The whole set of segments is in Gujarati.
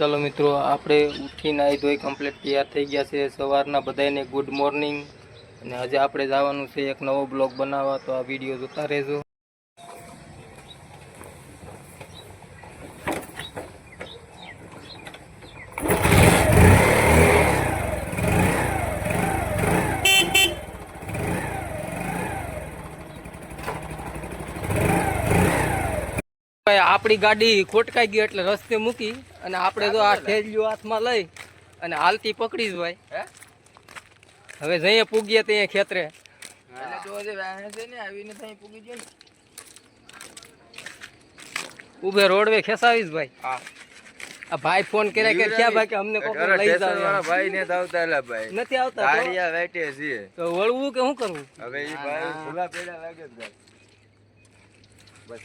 ચાલો મિત્રો, આપણે ઉઠીને નાહી ધોઈ કમ્પ્લીટ તૈયાર થઈ ગયા છે. સવારના બધાને ગુડ મોર્નિંગ અને આજે આપણે જવાનું છે એક નવો બ્લોગ બનાવવા, તો આ વીડિયો જોતા રહેજો ભાઈ આપણી ગાડી ખોટકાઈ ગઈ એટલે રસ્તે મૂકી અને આપણે તો આ થેલીઓ હાથમાં લઈ અને હાલતી પકડી જ ભાઈ. હવે જઈએ પૂગીએ ત્યાં ખેતરે. એટલે તો જે વાહન છે ને આવીને ત્યાં પૂગી ગયો ને. ઉભે રોડવે ખેસાવીશ ભાઈ. આ ભાઈ ફોન કરે કે ક્યાં ભાઈ કે અમને કોક લઈ જાવ ભાઈ ને આવતા એલા ભાઈ. નથી આવતા તો? ગાડિયા વેટે છે તો વળવું કે શું કરવું હવે ઈ ભાઈ ખુલ્લા પેડા લાગે જ ભાઈ બસ.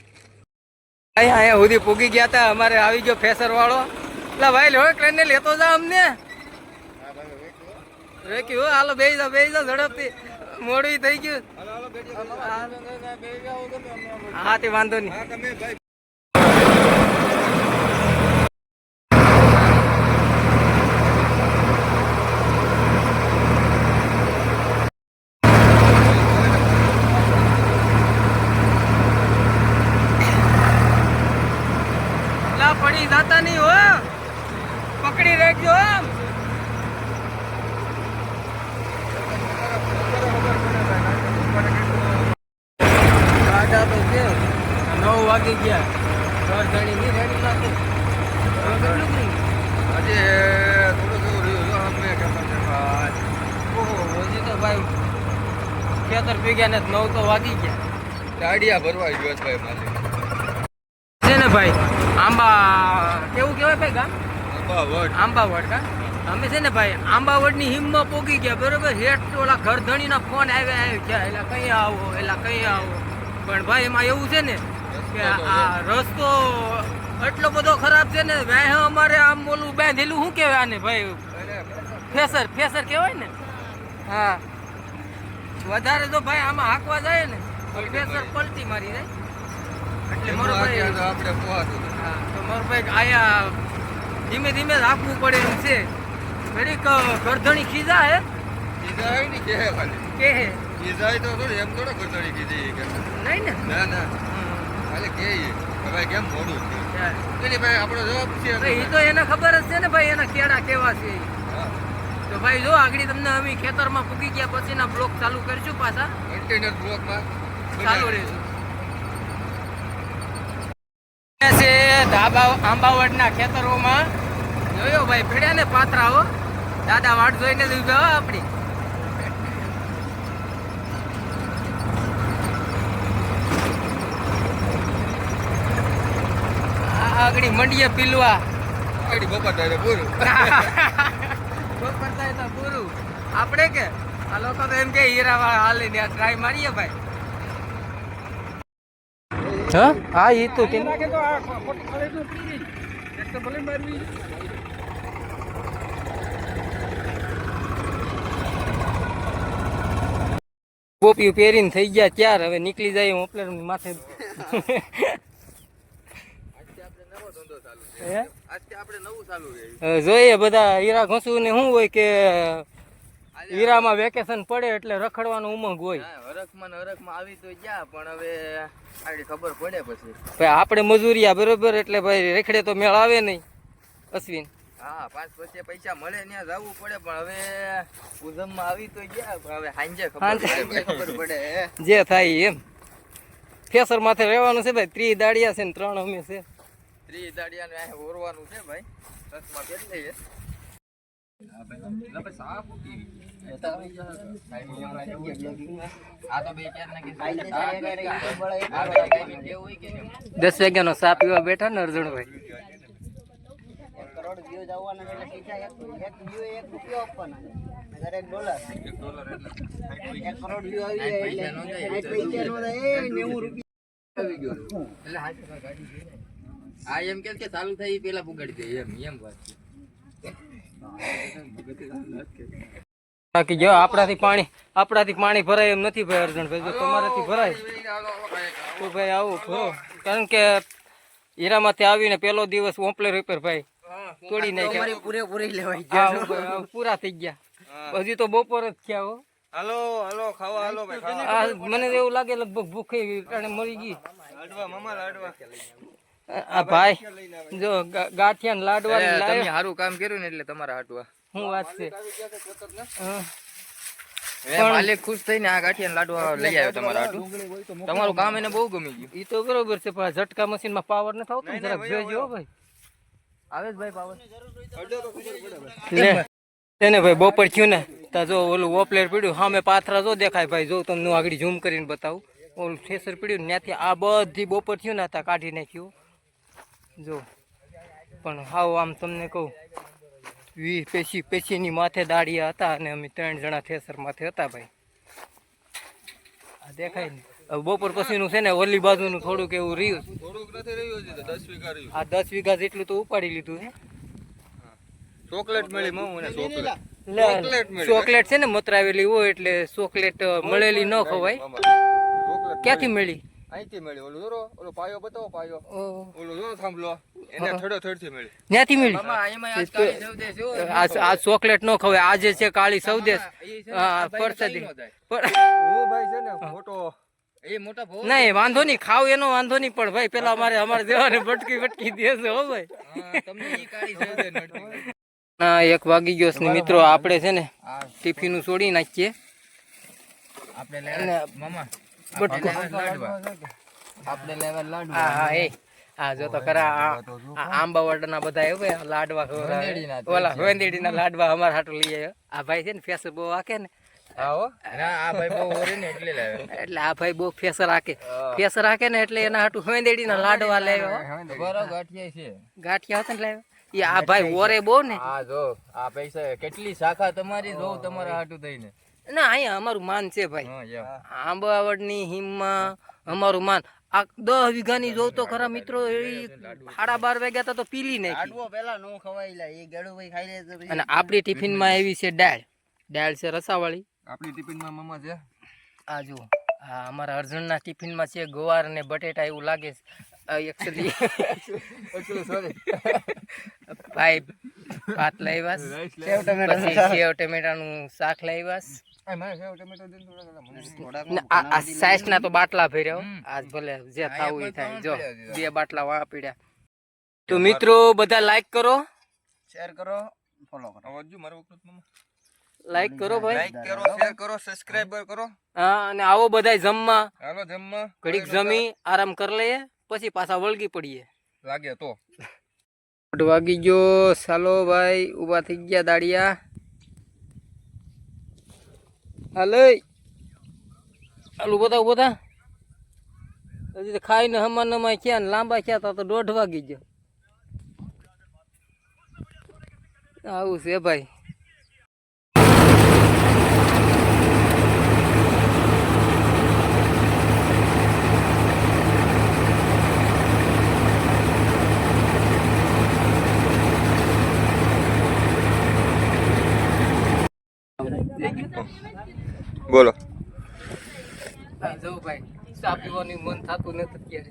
અહીંયા અહીંયા સુધી પૂગી ગયા હતા અમારે આવી ગયો ફેસર વાળો. એટલે ભાઈ લો ટ્રેન ને લેતો જા અમને. રેક્યું હાલો બે જાઓ બે જાઓ ઝડપથી. મોડું થઈ ગયું. હા તે વાંધો નહીં લા પડી જાતા નહીં હો પકડી રાખજો આમ ગાડા તો છે નવ વાગી ગયા. ઘર જાણી નહીં રેડી લાગે આજે રહ્યું. અમે? ઓહો હજી તો ભાઈ ખેતર ભેગ્યા ને નવ તો વાગી ગયા. ગાડિયા ભરવા ગયો છે ભાઈ માલિક. છે ને ભાઈ આંબા કેવું કહેવાય ભાઈ ગામ? અંબા આંબાવડ કા? અમે છે ને ભાઈ આંબાવડની હિમમાં પોગી ગયા બરોબર? હેઠ ઓલા ઘર ધણીના ફોન આવ્યા આવ્યા એલા કઈ આવો એટલે કઈ આવો. પણ ભાઈ એમાં એવું છે ને કે આ રસ્તો એટલો બધો ખરાબ છે ને વેહ અમારે આમ ઓલું બાંધેલું શું કહેવાય આને ભાઈ? ફેસર ફેસર કહેવાય ને? હા. વધારે તો ભાઈ આમાં હાંકવા જાય ને ફેસર પલટી મારી જાય. એટલે મારો ભાઈ આપણે હા, તો મારો ભાઈ આયા ધીમે ધીમે રાખવું પડે એમ છે. ઘડીક ગરધણી ખીજા હે? ખીજા હોય ને કે કે ખીજાય તો એમ થોડો ગરધણી કીધી કે નહીં ને? ના ના. ખાલી કે માં ભાઈ કેમ મોડું થયું ભાઈ આપણો જવાબ છે ભાઈ, ઈ તો એને ખબર જ છે ને ભાઈ એના કેળા કેવા છે તો ભાઈ જો આગળ તમને અમે ખેતરમાં પૂગી ગયા પછીના બ્લોક ચાલુ કરશું પાછા. કન્ટેનર બ્લોકમાં. ચાલુ રહેશું. છે ધાબા આંબાવડના ખેતરોમાં. જોયો ભાઈ ભેડ્યા ને પાથરાઓ દાદા વાટ જોઈને જ ઊભા આપણી આ આગળ મંડીએ પીલવા. આગળ બપોર થાય પૂરું. બપોર થાય તો પૂરું. આપણે કે? આ લોકો તો એમ કે હીરા વાળા હાલે ને ટ્રાય મારીએ ભાઈ. હા? હા એ તો કે ટોપિયું પહેરીને થઈ ગયા ત્યાર હવે નીકળી જાય મોપલેર માથે હે? આજથી આપણે નવું ચાલુ રહ્યું હવે જોઈએ બધા હીરા ઘસુ ને શું હોય કે હીરામાં વેકેશન પડે એટલે રખડવાનો ઉમંગ હોય. હા હરખમાં ને હરખમાં આવી તો ગયા પણ હવે આગળ ખબર પડે પછી. ભાઈ આપણે મજૂરિયા બરોબર એટલે ભાઈ રેખડે તો મેળ આવે નહીં અશ્વિન. હા પાંચ વચ્ચે પૈસા મળે ત્યાં જવું પડે પણ હવે ઉધમમાં આવી તો ગયા પણ હવે હાંજે ખબર પડે ખબર પડે જે થાય એમ. ફેસર માથે રહેવાનું છે ભાઈ ત્રી દાડિયા છે ને ત્રણ અમે છે. ત્રી દાડિયાને અહીં ઓરવાનું છે ભાઈ. રસમાં પહેરી લઈએ. આ તો નો? દસ ચા પીવા બેઠા ને અર્જુનભાઈ. કરોડ વ્યૂઝ આવવાના છે એટલે પૈસા એક એક વ્યૂ એક રૂપિયો આપવાના એક ડોલર એક કરોડ વ્યૂ આવી એટલે પૈસા નો જાય. સાઠ પૈસા નો થાય એ નેવું રૂપિયા આવી ગયો. એટલે હાચી વાત ગાડી છે. ને. આ એમ કે કે ચાલુ થાય એ પેલા પુગાડી દે એમ એમ વાત છે. બાકી જો આપણાથી પાણી આપણાથી પાણી ભરાય એમ નથી ભાઈ અર્જુનભાઈ જો તમારાથી ભરાય. તો ભાઈ આવું ભરો. કારણ કે હીરામાંથી આવીને પહેલો દિવસ ઓમ્પલે રિપેર ભાઈ. તોડી નાખ્યા. પૂરેપૂરી લેવાઈ હા, પૂરા થઈ ગયા. હજી તો બપોર જ થયા હો. હાલો હાલો ખાવા હાલો ભાઈ મને એવું લાગે લગભગ ભૂખે કારણે મરી ગઈ. લાડવા મામા લાડવા આ ભાઈ જો ગાંઠિયા ને લાડવા તમે. સારું કામ કર્યું ને એટલે તમારા હાટવા શું વાત છે. હા. માલિક ખુશ થઈને આ ગાંઠિયા લાડવા લઈ આવ્યો તમારા હાટુ તમારું કામ એને બહુ ગમી ગયું. ઈ તો બરોબર છે પણ આ ઝટકા મશીનમાં પાવર નથી આવતો જરાક ભાઈ. આવે જ ભાઈ પાવર લે. એને ભાઈ બપોર થયું ને તા જો ઓલું ઓપલેર પડ્યું સામે પાથરા જો દેખાય ભાઈ જો તમને આગળ ઝૂમ કરીને બતાવું. ઓલું થેસર પીડ્યું ને ત્યાંથી આ બધી બપોર થયું ને તા કાઢી નાખ્યું. જો પણ હાવ આમ તમને કહું વી પેશી પેશીની માથે દાડિયા હતા અને અમે ત્રણ જણા થેસર માથે હતા ભાઈ. આ દેખાય ને. બપોર પછીનું છે ને ઓલી બાજુનું થોડુંક એવું રહ્યું. થોડુંક નથી રહ્યું હજી દસ વીઘા રહ્યું. આ દસ વીઘા જેટલું તો ઉપાડી લીધું છે ચોકલેટ મળી મઉં અને ચોકલેટ. ચોકલેટ મળી. ચોકલેટ છે ને મતરાવેલી હોય એટલે ચોકલેટ મળેલી ન ખવાય. ક્યાંથી મળી? અહીંથી મળી. ઓલો જોરો ઓલો પાયો બતાવો પાયો. ઓલો જોરો થાંભલો. એને થડો થડથી મળી. ન્યાથી મળી. એમાં આજ કાળી સૌદે છે હો. આ આ ચોકલેટ ન ખવાય. આજે છે કાળી સૌદેશ છે આ પરસદી. હું ભાઈ છે ને મોટો. એ મોટા નહીં વાંધો નહીં ખાવ એનો વાંધો નહીં પણ ભાઈ પેલા અમારે અમારે જેવાને બટકી બટકી દેશે હો ભાઈ. કાળી ના એક વાગી ગયો છે ને મિત્રો આપણે છે ને ટિફિન છોડી નાખીએ. આપણે મામા. બટકું. આપણે લેવા લાડવા. હા હા એ. હા જો તો ખરા આ- આ બધા એ ભાઈ લાડવા. ઓલા વેંદેડીના લાડવા અમારા હાટુ લઈ આવ્યો. આ ભાઈ છે ને ફેસ બહુ આકે ને. એટલે આ ભાઈ બહુ રાખે ફેસર રાખે ને એટલે એના હાટુ વેંદેડીના લાડવા લાવ્યો ગાંઠિયા હતા ને લાવ્યો. આ ભાઈ ઓરે બહુ ને. આ જો આ પૈસા કેટલી શાખા તમારી જો તમારા હાટું થઈને. ના અહીંયા અમારું માન છે ભાઈ. આંબાવડની હિમમાં અમારું માન. આ દસ વીઘાની જોઉં તો ખરા મિત્રો એ સાડા બાર વાગ્યા હતા તો પીલી નાખી. પેલા નો ખવાય લા એ ખાઈ લે અને આપણી ટિફિનમાં એવી છે દાળ. દાળ છે રસાવાળી. આપણી ટિફિનમાં મમા છે? આ જુઓ હા અમારા અર્જુનના ટિફિનમાં છે ગવાર અને બટેટા એવું લાગે છે. એકચુઅલી ભાઈ ભાત લાવ્યા. સેવ ટમેટા સેવ ટમેટાનું શાક લાવ્યા. આ મારે સેવ ટમેટો દે ને થોડા થોડા મને થોડાક ને આ આ સાઈઝ ના તો બાટલા ભર્યા આજ ભલે જે થાવું એ થાય. જો બે બાટલા વાળા પીડ્યા. તો મિત્રો બધા લાઈક કરો. શેર કરો ફોલો કરો. મારો લાઈક કરો ભાઈ. લાઈક કરો શેર કરો સબસ્ક્રાઇબ કરો. હા અને આવો બધા જમવા. હાલો જમવા. ઘડીક જમી આરામ કરી લઈએ પછી પાછા વળગી પડીએ. લાગે તો. વાગી ગયો. સાલો ભાઈ, ઊભા થઈ ગયા દાડિયા. હાલે. ઊભા બધા બધા હજી તો ખાઈને હમણાં નમાય ક્યાં લાંબા ક્યાં તા, તો દોઢ વાગી ગયો. આવું છે ભાઈ. બોલો. ભાઈ મન થતું નથી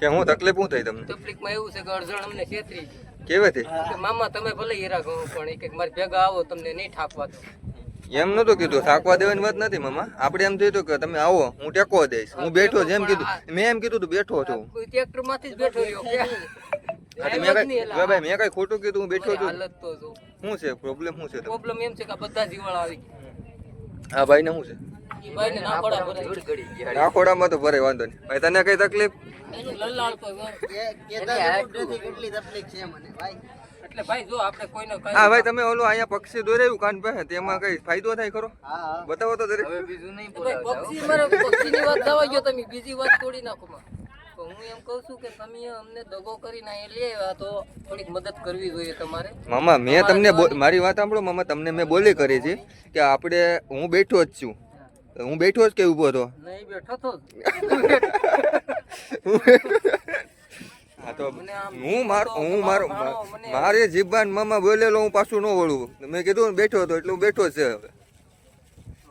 કે હું તકલીફ શું થઈ તમને? તકલીફમાં એવું છે કે અડચણ અમને છેતરી કેવેથી? મામા તમે ભલે હીરા કહો પણ એક મારી ભેગા આવો તમને નહીં ઠાકવા એમ નતું કીધું. થાકવા દેવાની વાત નથી મામા. આપણે એમ થયું કે તમે આવો હું ટેકો દઈશ. હું બેઠો જેમ કીધું. મેં એમ કીધું તું બેઠો છું. ટ્રેક્ટરમાંથી જ બેઠો રહ્યો હા, મેં કઈ ભાઈ મેં કઈ ખોટું કીધું હું બેઠો છું. શું છે? પ્રોબ્લેમ શું છે? પ્રોબ્લેમ એમ છે કે બધા જીવાળા આવી ગયા. આ ભાઈ ને શું છે. નાખોડામાં તો ભરે વાંધો નહીં. ભાઈ તને કઈ તકલીફ? એનું લલાડ તો હોય. કે કેતા જેવું નથી કેટલી તકલીફ છે મને ભાઈ? એટલે ભાઈ જો આપણે કોઈને કઈ હા ભાઈ તમે ઓલું અહીંયા પક્ષી દોરાયું કાન પાસે તેમાં કઈ ફાયદો થાય ખરો? હા હા. બતાવો તો દરેક પક્ષી મારે પક્ષીની વાત ગયો તમે બીજી વાત તોડી નાખો હું એમ કહું છું કે તમે અમને દગો કરીને અહીંયા તો થોડીક મદદ કરવી જોઈએ તમારે. મામા મેં તમને મારી વાત સાંભળો મામા તમને મેં બોલી કરી છે કે આપણે હું બેઠો જ છું. હું. બેઠો જ કે ઊભો હતો? નહીં બેઠો તો હા તો હું મારો હું મારો મારે જીબાન મામા બોલેલો હું પાછું ન વળું. મેં કીધું બેઠો હતો એટલે હું બેઠો છે હવે.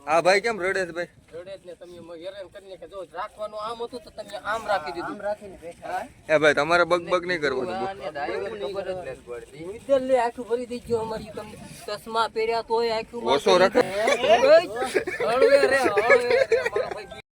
આ ભાઈ કેમ રડે છે ભાઈ? પડે એટલે તમે મને હેરાન કરીને કે જો રાખવાનું આમ હતું તો આમ રાખી દીધું. આમ એ ભાઈ તમારે બગ બગ નહીં કરવાનું આખું ભરી દેજો અમારી તમને ચશ્મા પહેર્યા તોય આખું ઓછો રખે. હળવે રે હળવે રે મારો ભાઈ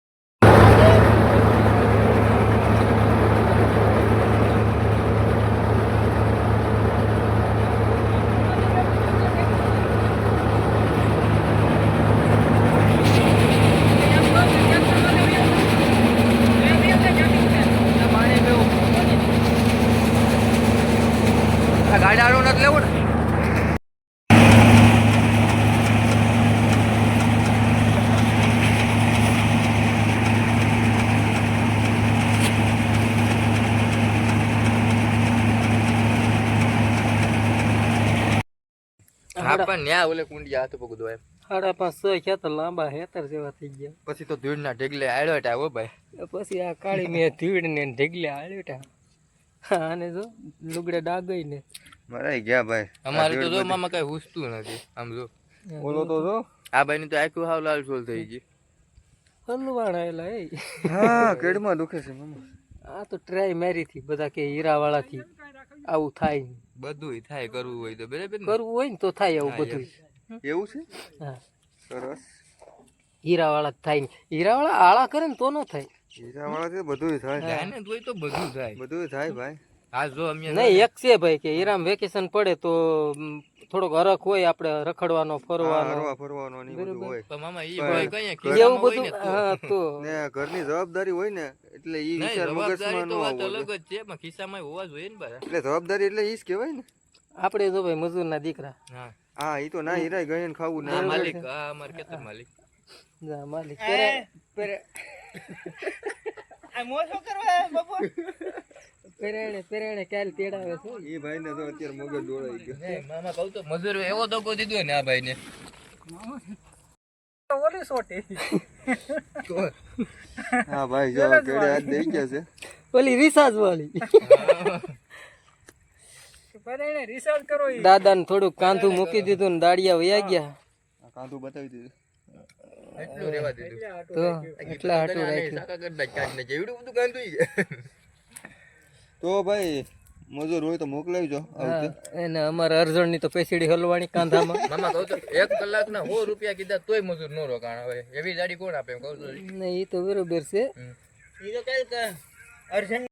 આ ગાડી આડો નથી લેવું ને હા પણ ન્યા ઓલે કુંડી હાથ પકડો એમ સાડા પાંચ છ ખેતર લાંબા હેતર જેવા થઈ ગયા. પછી તો ધૂળના ઢેગલે આડ્યો હો ભાઈ. પછી આ કાળી મેં ધીડ ને ઢેગલે આળ્યો આને જો લુગડે ડાગઈ ને મરાઈ ગયા ભાઈ. અમારે તો જો મામા કઈ હુસતું નથી. આમ જો. ઓલો તો જો. આ ભાઈ તો આખું હાવ લાલ છોલ થઈ ગઈ. હલવાણ આયેલા એ. હા કેડમાં દુખે છે મામા. આ તો ટ્રાય મારી થી બધા કે હીરા વાળા થી આવું થાય નહીં. બધું થાય કરવું હોય તો બરાબર ને? કરવું હોય ને તો થાય આવું બધું એવું છે? હા. સરસ. હીરાવાળા થાય ને. હીરાવાળા આળા કરે ને તો ન થાય. હીરાવાળા છે બધું થાય. ને તોય તો બધું થાય. બધું થાય ભાઈ. નહીં એક છે ભાઈ કે ઈરામ વેકેશન પડે તો થોડોક હરખ હોય આપણે રખડવાનો ફરવાનો. ફરવાનો ને હોય. પણ મામા ઈ પણ કઈ એવું બધું? ને તો. હા તો. ને ઘરની જવાબદારી હોય ને એટલે ઈ વિચાર જવાબદારી મગજમાં નો તો અલગ જ છે પણ ખિસ્સામાં હોવા જોઈએ ને બધા એટલે જવાબદારી એટલે ઈ જ કહેવાય ને. આપણે જો ભાઈ મજૂરના દીકરા. હા. હા ઈ તો ના હીરાય ગયે ને ખાવું ના માલિક હા અમાર ખેતર માલિક. જા માલિક. પેરે- પેરે- પેરેણે પેરેણે ક્યારે તેડાવે છે. ઈ ભાઈ તો અત્યારે મગજ દોડાઈ ગયો. મામા કહું તો મજૂર એવો ધક્કો દીધો ને આ ભાઈ ઓલી સોટી. હા ભાઈ જો કેડે હાથ દઈ ગયા છે. ઓલી રિસાર્જ વાળી દાદા ને થોડુંક કાંધું મૂકી દીધું ને દાડિયા વયા ગયા. કાંધું બતાવી દીધું. એટલું રેવા દીધું. તો એટલા હાટું રાખ્યું. શાકા કરી નાખ, જેવડું બધું કાંધું છે. તો ભાઈ મજૂર હોય તો મોકલાવજો એને અમારે અરજણની તો પેસીડી હલવાની કાંધામાં. મામા કહું તો એક કલાક ના સો રૂપિયા કીધા તોય મજૂર નો રોકાણ હવે એવી ગાડી કોણ આપે એમ કહું તો એ તો બરોબર છે. એ તો કઈ અર્જન્ટ